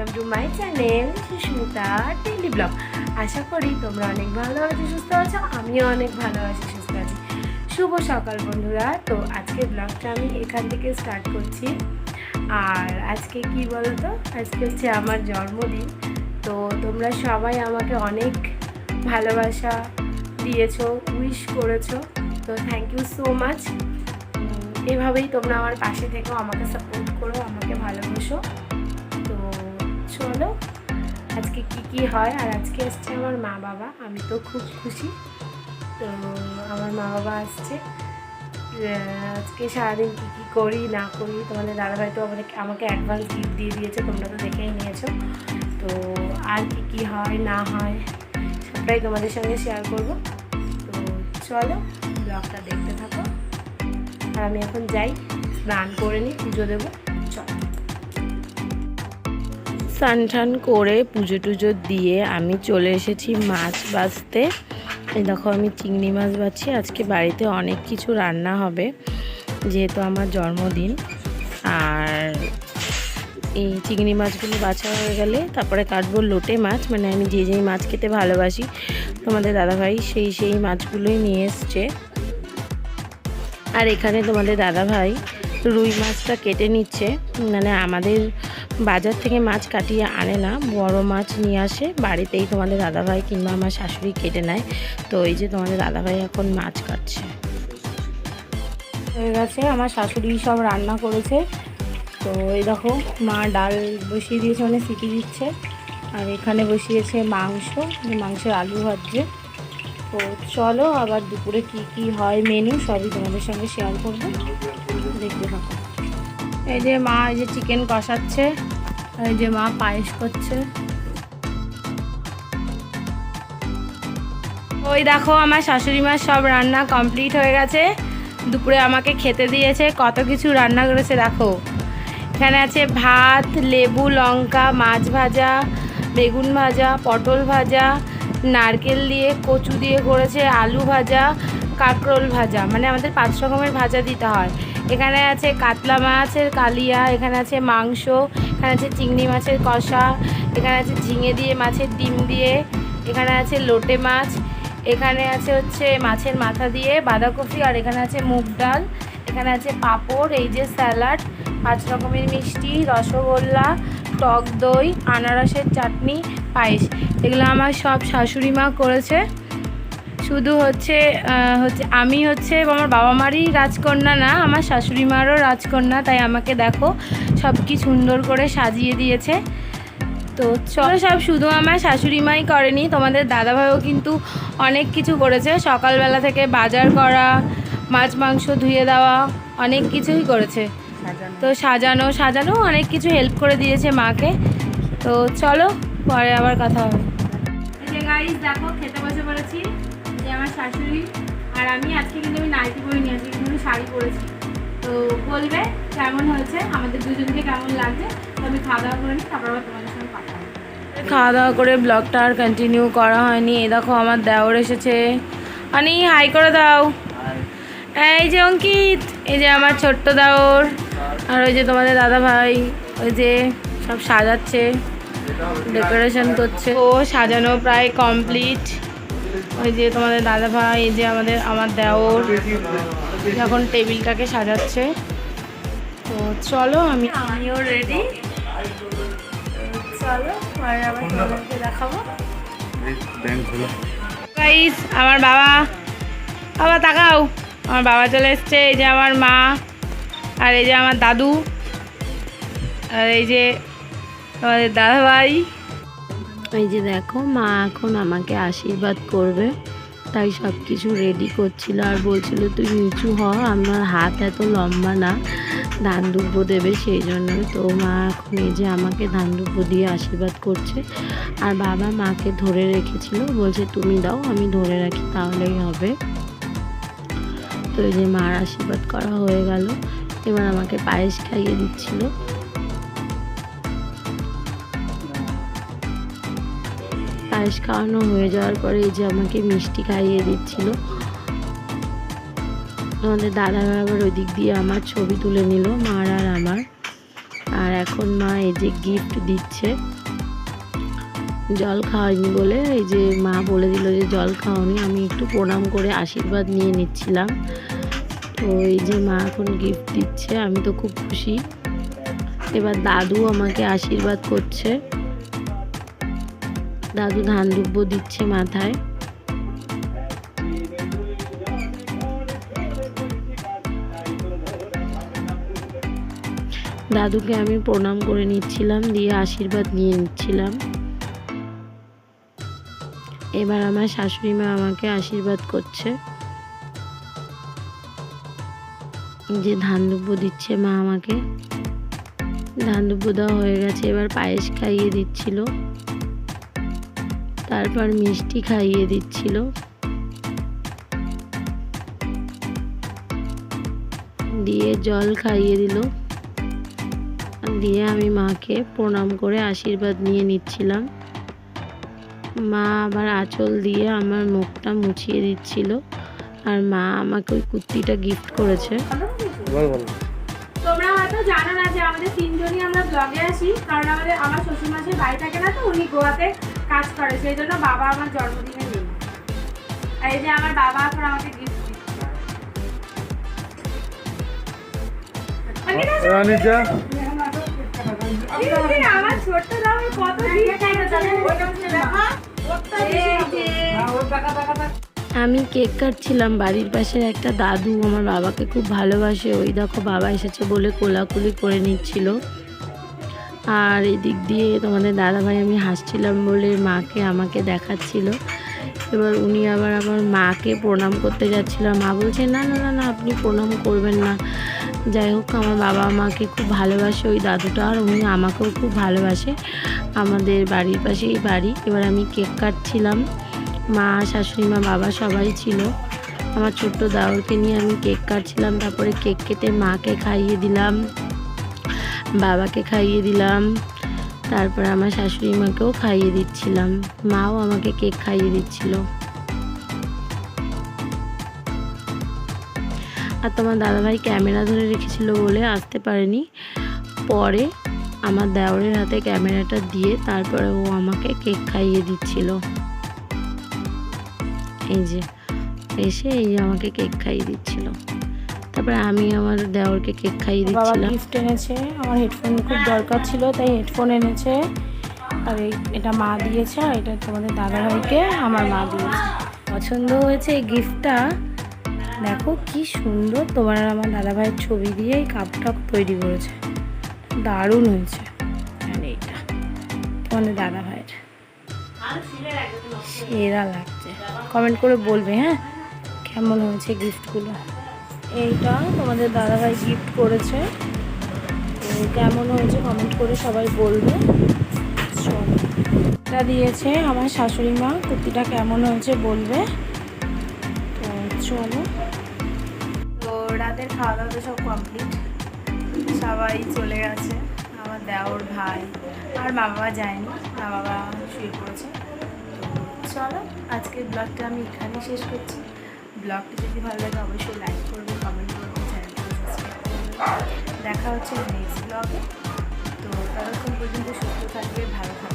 Welcome to my channel Sushmita daily blog আশা করি তোমরা অনেক ভালো আছো, সুস্থ আছো, আমিও অনেক ভালো আছি, সুস্থ আছি। শুভ সকাল বন্ধুরা। তো আজকে ব্লগটা আমি এখান থেকে স্টার্ট করছি। আর আজকে কি বলো তো আজকে হচ্ছে আমার জন্মদিন। তো তোমরা সবাই আমাকে অনেক ভালোবাসা দিয়েছ উইশ করেছ। তো থ্যাংক ইউ সো মাচ এভাবেই তোমরা আমার পাশে থেকেও আমাকে সাপোর্ট করো, আমাকে ভালোবাসো। চলো আজকে কি কি হয়? আর আজকে আসছে আমার মা বাবা। আমি তো খুব খুশি। তো আমার মা বাবা আসছে। আজকে সারাদিন কী কী করি, না করি, তোমাদের দাদাভাই তো আমাকে আমাকে অ্যাডভান্স গিফট দিয়ে দিয়েছে, তোমরা তো দেখেই নিয়েছো। তো আর কী কী হয়, না হয়, সবটাই তোমাদের সঙ্গে শেয়ার করব। তো চলো ব্লগটা দেখতে থাকো। আর আমি এখন যাই, স্নান করে নিই, পুজো দেবো। স্নান টান করে পুজো টুজো দিয়ে আমি চলে এসেছি মাছ বাছতে। দেখো, আমি চিংড়ি মাছ বাছি। আজকে বাড়িতে অনেক কিছু রান্না হবে, যেহেতু আমার জন্মদিন। আর এই চিংড়ি মাছগুলো বাছা হয়ে গেলে তারপরে কাটবো লোটে মাছ। মানে আমি যে যেই মাছ খেতে ভালোবাসি, তোমাদের দাদাভাই সেই সেই মাছগুলোই নিয়ে এসছে। আর এখানে তোমাদের দাদাভাই রুই মাছটা কেটে নিচ্ছে। মানে আমাদের বাজার থেকে মাছ কাটিয়ে আনে না, বড় মাছ নিয়ে আসে। বাড়িতেই তোমাদের দাদাভাই কিংবা আমার শাশুড়ি কেটে নেয়। তো এই যে তোমাদের দাদাভাই এখন মাছ কাটছে। হয়ে গেছে, আমার শাশুড়ি সব রান্না করেছে। তো এই দেখো, মা ডাল বসিয়ে দিয়েছে মানে সিটি দিচ্ছে। আর এখানে বসিয়েছে মাংস মাংসের আলু ভাজছে। তো চলো, আবার দুপুরে কি কি হয় মেনু সবই তোমাদের সঙ্গে শেয়ার করব। দেখতে থাকো। এই যে মা, এই যে চিকেন কষাচ্ছে। আর যে মা পায়েস করছে। ওই দেখো আমার শাশুড়ি মার সব রান্না কমপ্লিট হয়ে গেছে। দুপুরে আমাকে খেতে দিয়েছে, কত কিছু রান্না করেছে দেখো। এখানে আছে ভাত, লেবু, লঙ্কা, মাছ ভাজা, বেগুন ভাজা, পটল ভাজা, নারকেল দিয়ে, কচু দিয়ে করেছে আলু ভাজা, কাঁকরোল ভাজা। মানে আমাদের পাঁচ রকমের ভাজা দিতে হয়। এখানে আছে কাতলা মাছের কালিয়া, এখানে আছে মাংস এখানে আছে চিংড়ি মাছের কষা, এখানে আছে ঝিঙে দিয়ে মাছের ডিম দিয়ে, এখানে আছে লোটে মাছ, এখানে আছে হচ্ছে মাছের মাথা দিয়ে বাঁধাকপি আর এখানে আছে মুগ ডাল, এখানে আছে পাঁপড়, এই যে স্যালাড, পাঁচ রকমের মিষ্টি, রসগোল্লা, টক দই, আনারসের চাটনি, পায়েস, এগুলো আমার সব শাশুড়ি মা করেছে। শুধু হচ্ছে হচ্ছে আমি হচ্ছে আমার বাবা মারই রাজকন্যা না আমার শাশুড়ি মারও রাজকন্যা তাই আমাকে দেখো সব কি সুন্দর করে সাজিয়ে দিয়েছে। তো চলো সব শুধু আমার শাশুড়ি মাই করেনি তোমাদের দাদাভাইও কিন্তু অনেক কিছু করেছে। সকালবেলা থেকে বাজার করা মাছ মাংস ধুয়ে দেওয়া অনেক কিছুই করেছে। তো সাজানো সাজানো অনেক কিছু হেল্প করে দিয়েছে মাকে। তো চলো পরে আবার কথা হবে। দেখো খেতে বসে পড়েছি। আমার শাশুড়ি আর আমি আজকে কিন্তু আমি নাইটি পরে নিয়ে আজকে কিন্তু আমি শাড়ি পরেছি। তো বলবে কেমন হয়েছে? আমাদের দুজনকে কেমন লাগছে? তো আমি খাওয়া দাওয়া করে নিই তারপর আবার তোমাদের সঙ্গে কথা খাওয়া দাওয়া করে ব্লগটা আর কন্টিনিউ করা হয়নি। এ দেখো আমার দেওর এসেছে। আনি হাই করে দাও। এই যে অঙ্কিত এই যে আমার ছোট্ট দেওর। আর ওই যে তোমাদের দাদা ভাই ওই যে সব সাজাচ্ছে ডেকোরেশন করছে। ও সাজানো প্রায় কমপ্লিট ওই যে তোমাদের দাদা ভাই এই যে আমাদের আমার দেওর যখন টেবিলটাকে সাজাচ্ছে। তো চলো আমি আমিও রেডি চলো তোমাদেরকে দেখাবো। গাইস আমার বাবা বাবা তাকাও। আমার বাবা চলে এসছে এই যে আমার মা আর এই যে আমার দাদু আর এই যে আমাদের দাদা ভাই এই যে দেখো, মা এখন আমাকে আশীর্বাদ করবে। তাই সব কিছু রেডি করছিল আর বলছিল, তুই নিচু হ, আমার হাত এত লম্বা না, ধান দুব্য দেবে সেই জন্য তো মা এখন এই যে আমাকে ধান দুব্য দিয়ে আশীর্বাদ করছে। আর বাবা মাকে ধরে রেখেছিল, বলছে, তুমি দাও, আমি ধরে রাখি, তাহলেই হবে। তো এই যে মার আশীর্বাদ করা হয়ে গেল। এবার আমাকে পায়েস খাইয়ে দিচ্ছিল। পায়েস খাওয়ানো হয়ে যাওয়ার পরে এই যে আমাকে মিষ্টি খাইয়ে দিচ্ছিল। আমাদের দাদা আবার ওই দিক দিয়ে আমার ছবি তুলে নিল, মার আর আমার। আর এখন মা এই যে গিফট দিচ্ছে, জল খাওয়াইনি বলে এই যে মা বলে দিল যে জল খাওয়ানি আমি একটু প্রণাম করে আশীর্বাদ নিয়ে নিচ্ছিলাম। তো এই যে মা এখন গিফট দিচ্ছে, আমি তো খুব খুশি। এবার দাদু আমাকে আশীর্বাদ করছে। দাদু ধান দুব্য দিচ্ছে মাথায়। দাদুকে আমি প্রণাম করে নিচ্ছিলাম, দিয়ে আশীর্বাদ নিয়ে নিচ্ছিলাম। এবার আমার শাশুড়ি মা আমাকে আশীর্বাদ করছে। যে ধান দুব্য দিচ্ছে মা আমাকে। ধান দুব্য দেওয়া হয়ে গেছে, এবার পায়েস খাইয়ে দিচ্ছিল। তারপর মিষ্টি খাইয়ে দিচ্ছিল। দিয়ে জল খাইয়ে দিল। দিয়ে আমি মাকে প্রণাম করে আশীর্বাদ নিয়ে নিচ্ছিলাম। মা আবার আঁচল দিয়ে আমার মুখটা মুছিয়ে দিচ্ছিল। আর মা আমাকে ওই কুর্তিটা গিফট করেছে। বল বল। তোমরা হয়তো জানো না যে আমাদের তিনজনই আমরা ব্লগে আসি। কারণ আমাদের আমার শ্বশুর মাসের বাড়ি থাকে না তো উনি গোয়াতে। কাজ করে সেই জন্য বাবা আমার জন্মদিনে নেই। আর এই যে আমার বাবা এখন আমাকে গিফট দিচ্ছে। আমার ছোট্ট দাও কত আমি কেক কাটছিলাম বাড়ির পাশের একটা দাদু আমার বাবাকে খুব ভালোবাসে ওই দেখো বাবা এসেছে বলে কোলাকুলি করে নিচ্ছিল। আর এদিক দিয়ে তোমাদের দাদাভাই আমি হাসছিলাম বলে মাকে আমাকে দেখাচ্ছিল। এবার উনি আবার আমার মাকে প্রণাম করতে যাচ্ছিল। মা বলছে, না না না না, আপনি প্রণাম করবেন না। যাই হোক, আমার বাবা আমাকে খুব ভালোবাসে, ওই দাদুটা, আর উনি আমাকেও খুব ভালোবাসে। আমাদের বাড়ির পাশেই বাড়ি। এবার আমি কেক কাটছিলাম। মা, শাশুড়ি মা, বাবা সবাই ছিল। আমার ছোট্ট দাওরকে নিয়ে আমি কেক কাটছিলাম। তারপরে কেক কেটে মাকে খাইয়ে দিলাম। বাবাকে খাইয়ে দিলাম। তারপর আমার শাশুড়ি মাকেও খাইয়ে দিচ্ছিলাম। মাও আমাকে কেক খাইয়ে দিচ্ছিল। আর তোমার দাদাভাই ক্যামেরা ধরে রেখেছিল বলে আসতে পারেনি। পরে আমার দেওরের হাতে ক্যামেরাটা দিয়ে তারপরে ও আমাকে কেক খাইয়ে দিচ্ছিল। এই যে, এসে এই আমাকে কেক খাইয়ে দিচ্ছিল। তারপরে আমি আমার দেওরকে কেক খাইয়ে দিচ্ছিলাম। গিফট এনেছে। আমার হেডফোন খুব দরকার ছিল তাই হেডফোন এনেছে। আর এটা মা দিয়েছে আর এটা তোমাদের দাদা ভাইকে আমার মা দিয়েছে। পছন্দ হয়েছে এই গিফটটা দেখো কি সুন্দর তোমার আর আমার দাদাভাইয়ের ছবি দিয়ে এই কাপটা তৈরি করেছে। দারুণ হয়েছে। আর এইটা তোমাদের দাদা ভাইয়ের। সেরা লাগছে। কমেন্ট করে বলবে হ্যাঁ? কেমন হয়েছে গিফটগুলো এইটা তোমাদের দাদাভাই গিফট করেছে। কেমন হয়েছে কমেন্ট করে সবাই বলবে। এটা দিয়েছে আমার শাশুড়ি মা কুর্তিটা কেমন হয়েছে বলবে। তো চলো। তো রাতের খাওয়া দাওয়া সব কমপ্লিট সবাই চলে গেছে, আমার দেওর ভাই। আর মা বাবা যায়নি মা বাবা শুয়ে পড়েছে। চলো, আজকের ব্লগটা আমি এখানে শেষ করছি। ব্লগটি যদি ভালো লাগে অবশ্যই লাইক করবে দেখা হচ্ছে নেক্সট ব্লগে তো ততক্ষণ পর্যন্ত সুস্থ থাকবে ভালো থাকবে।